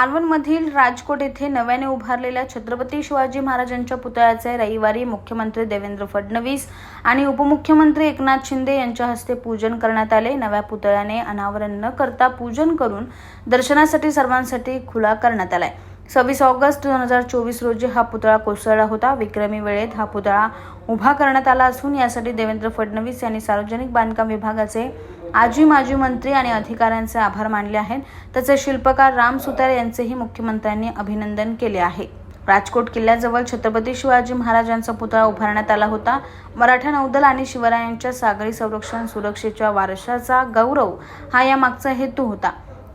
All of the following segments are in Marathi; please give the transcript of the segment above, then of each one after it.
मालवणमधील राजकोट येथे नव्याने उभारलेल्या छत्रपती शिवाजी महाराजांच्या पुतळ्याचे रविवारी मुख्यमंत्री देवेंद्र फडणवीस आणि उपमुख्यमंत्री एकनाथ शिंदे यांच्या हस्ते पूजन करण्यात आले. नव्या पुतळ्याने अनावरण न करता पूजन करून दर्शनासाठी सर्वांसाठी खुला करण्यात आलाय. सव्वीस ऑगस्ट दोन हजार चोवीस रोजी हा पुतळा कोसळला होता. विक्रमी वेळेत हा पुतळा उभा करण्यात आला असून यासाठी देवेंद्र फडणवीस यांनी सार्वजनिक बांधकाम विभागाचे आजी माजी मंत्री आणि अधिकाऱ्यांचे आभार मानले आहेत. तसेच शिल्पकार राम सुतार यांचेही मुख्यमंत्र्यांनी अभिनंदन केले आहे. राजकोट किल्ल्याजवळ छत्रपती शिवाजी महाराजांचा पुतळा उभारण्यात आला होता. मराठा नौदल आणि शिवरायांच्या सागरी संरक्षण सुरक्षेच्या वारशाचा गौरव हा यामागचा हेतू होता.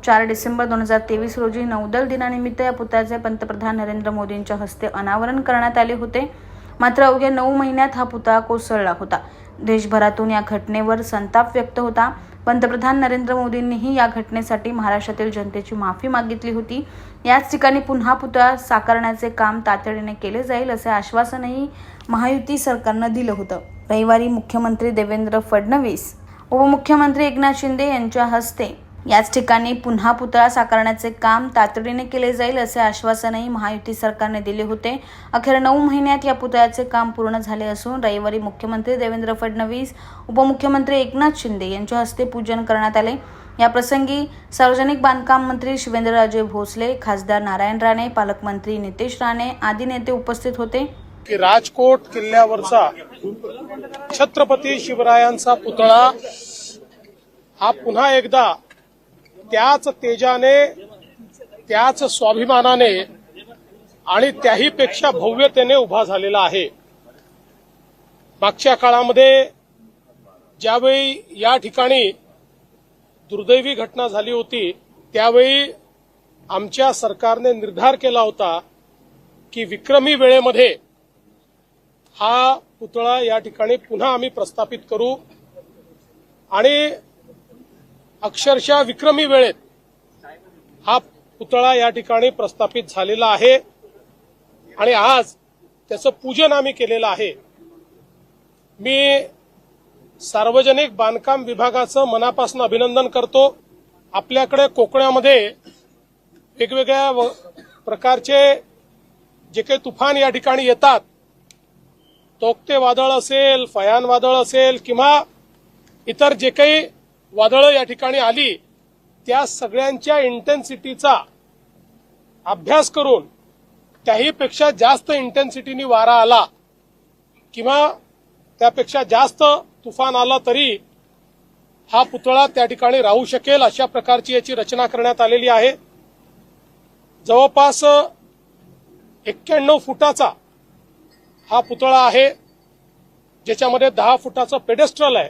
चार डिसेंबर दोन हजार तेवीस रोजी नौदल दिनानिमित्त या पुतळ्याचे पंतप्रधान नरेंद्र मोदींच्या हस्ते अनावरण करण्यात आले होते. मात्र अवघ्या नऊ महिन्यात हा पुतळा कोसळला होता. देशभरातून या घटनेवर संताप व्यक्त होता. पंतप्रधान नरेंद्र मोदींनीही या घटनेसाठी महाराष्ट्रातील जनतेची माफी मागितली होती. याच ठिकाणी पुन्हा पुतळा साकारण्याचे काम तातडीने केले जाईल असे आश्वासनही महायुती सरकारनं दिलं होतं. रविवारी मुख्यमंत्री देवेंद्र फडणवीस उपमुख्यमंत्री एकनाथ शिंदे यांच्या हस्ते याच ठिकाणी पुन्हा पुतळा साकारण्याचे काम तातडीने केले जाईल असे आश्वासनही महायुती सरकारने दिले होते. अखेर नऊ महिन्यात या पुतळ्याचे काम पूर्ण झाले असून रविवारी मुख्यमंत्री देवेंद्र फडणवीस उपमुख्यमंत्री एकनाथ शिंदे यांच्या हस्ते पूजन करण्यात आले. या प्रसंगी सार्वजनिक बांधकाम मंत्री शिवेंद्रराजे भोसले खासदार नारायण राणे पालकमंत्री नितेश राणे आदी नेते उपस्थित होते. की राजकोट किल्ल्यावरचा छत्रपती शिवरायांचा पुतळा हा पुन्हा एकदा त्याच तेजाने त्याच स्वाभिमानाने आणि त्याही पेक्षा भव्यतेने उभा झालेला आहे. मागच्या काळामध्ये ज्यावेळी या ठिकाणी दुर्दैवी घटना झाली होती त्यावेळी आमच्या सरकारने निर्धार केला होता की विक्रमी वेळेमध्ये हा पुतळा या ठिकाणी पुन्हा आम्ही प्रस्थापित करू. आणि अक्षरशः विक्रमी वेळेत हा पुतळा या ठिकाणी प्रस्थापित झालेला आहे. आणि आज त्याचं पूजन आम्ही केलेलं आहे. मी सार्वजनिक बांधकाम विभागाचं मनापासून अभिनंदन करतो. आपल्याकडे कोकणामध्ये वेगवेगळ्या व- प्रकारचे जे काही तुफान या ठिकाणी येतात. तोक्ते वादळ असेल फयान वादळ असेल किंवा इतर जे काही वादळं या ठिकाणी आली त्या सगळ्यांच्या इंटेन्सिटीचा अभ्यास करून त्याहीपेक्षा जास्त इंटेन्सिटीनी वारा आला किंवा त्यापेक्षा जास्त तुफान आला तरी हा पुतळा त्या ठिकाणी राहू शकेल अशा प्रकारची याची रचना करण्यात आलेली आहे. जवळपास एक्क्याण्णव फुटाचा हा पुतळा आहे ज्याच्यामध्ये दहा फुटाचं पेडेस्ट्रल आहे.